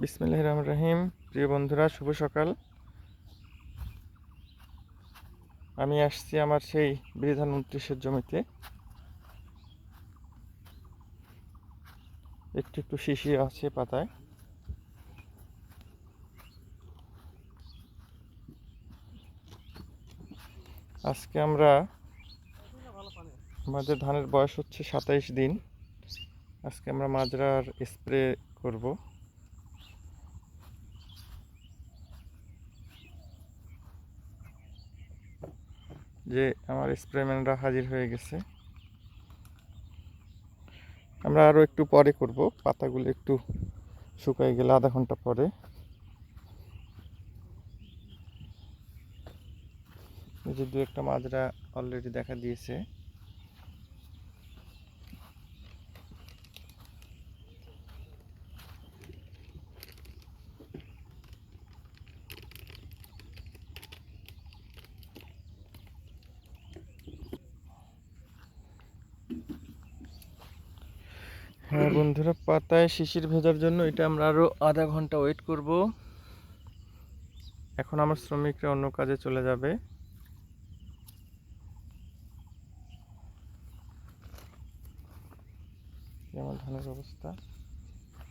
বিসমিল্লাহ রহমান রহিম। প্রিয় বন্ধুরা, শুভ সকাল। আমি আসছি আমার সেই বিধান উনত্রিশের জমিতে। একটু একটু শিশি আছে পাতায়। আজকে আমরা আমাদের ধানের বয়স হচ্ছে সাতাইশ দিন। আজকে আমরা মাজরার স্প্রে করব। যে আমার স্প্রেম্যানরা হাজির হয়ে গেছে। আমরা আরও একটু পরে করব। পাতাগুলো একটু শুকাই গেলে আধা ঘণ্টা পরে। যে দু একটা মাজরা অলরেডি দেখা দিয়েছে। হ্যাঁ বন্ধুরা, পাতায় শিশির ভেজার জন্য এটা আমরা আরও আধা ঘণ্টা ওয়েট করব। এখন আমার শ্রমিকরা অন্য কাজে চলে যাবে। আমার ধানের অবস্থা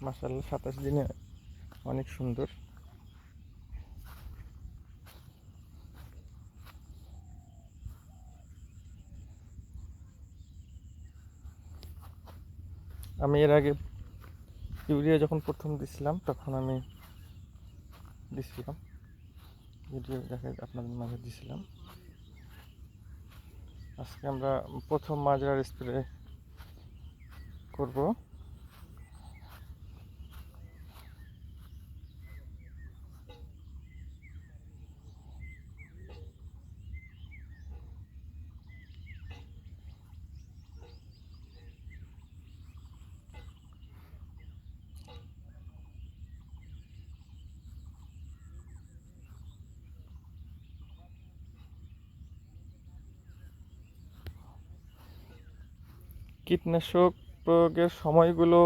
মাসাল্লাহ সাতাশ দিনে অনেক সুন্দর। আমি এর আগে ইউরিয়া যখন প্রথম দিছিলাম, তখন আমি দিছিলাম। ইউরিয়া দেখে আপনাদের মাঝে দিছিলাম। আজকে আমরা প্রথম মাজরার স্প্রে করব। কীটনাশক প্রয়োগের সময়গুলো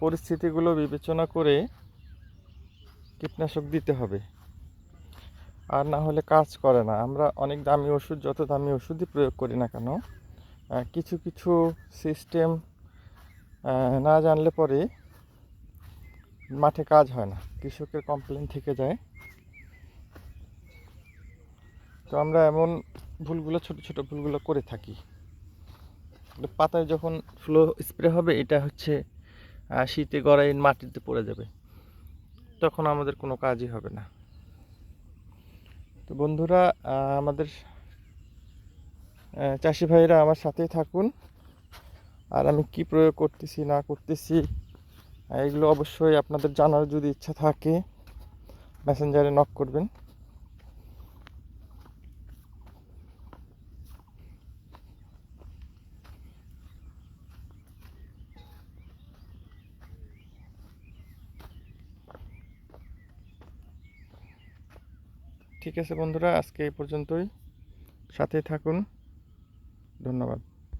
পরিস্থিতিগুলো বিবেচনা করে কীটনাশক দিতে হবে। আর না হলে কাজ করে না। আমরা অনেক দামি ওষুধ, যত দামি ওষুধই প্রয়োগ করি না কেন কিছু কিছু সিস্টেম না জানলে পরে মাঠে কাজ হয় না। কৃষকের কমপ্লেন থেকে যায়। তো আমরা এমন ভুলগুলো, ছোট ছোট ভুলগুলো করে থাকি। পাতায় যখন ফ্লো স্প্রে হবে, এটা হচ্ছে শীতে গড়াই মাটিতে পড়ে যাবে। তখন আমাদের কোনো কাজই হবে না। তো বন্ধুরা আমাদের চাষি ভাইরা আমার সাথেই থাকুন। আর আমি কি প্রয়োগ করতেছি, না করতেছি এগুলো অবশ্যই আপনাদের জানার যদি ইচ্ছা থাকে মেসেঞ্জারে নক করবেন। ঠিক আছে বন্ধুরা আজকে এই পর্যন্তই। সাথে থাকুন। ধন্যবাদ।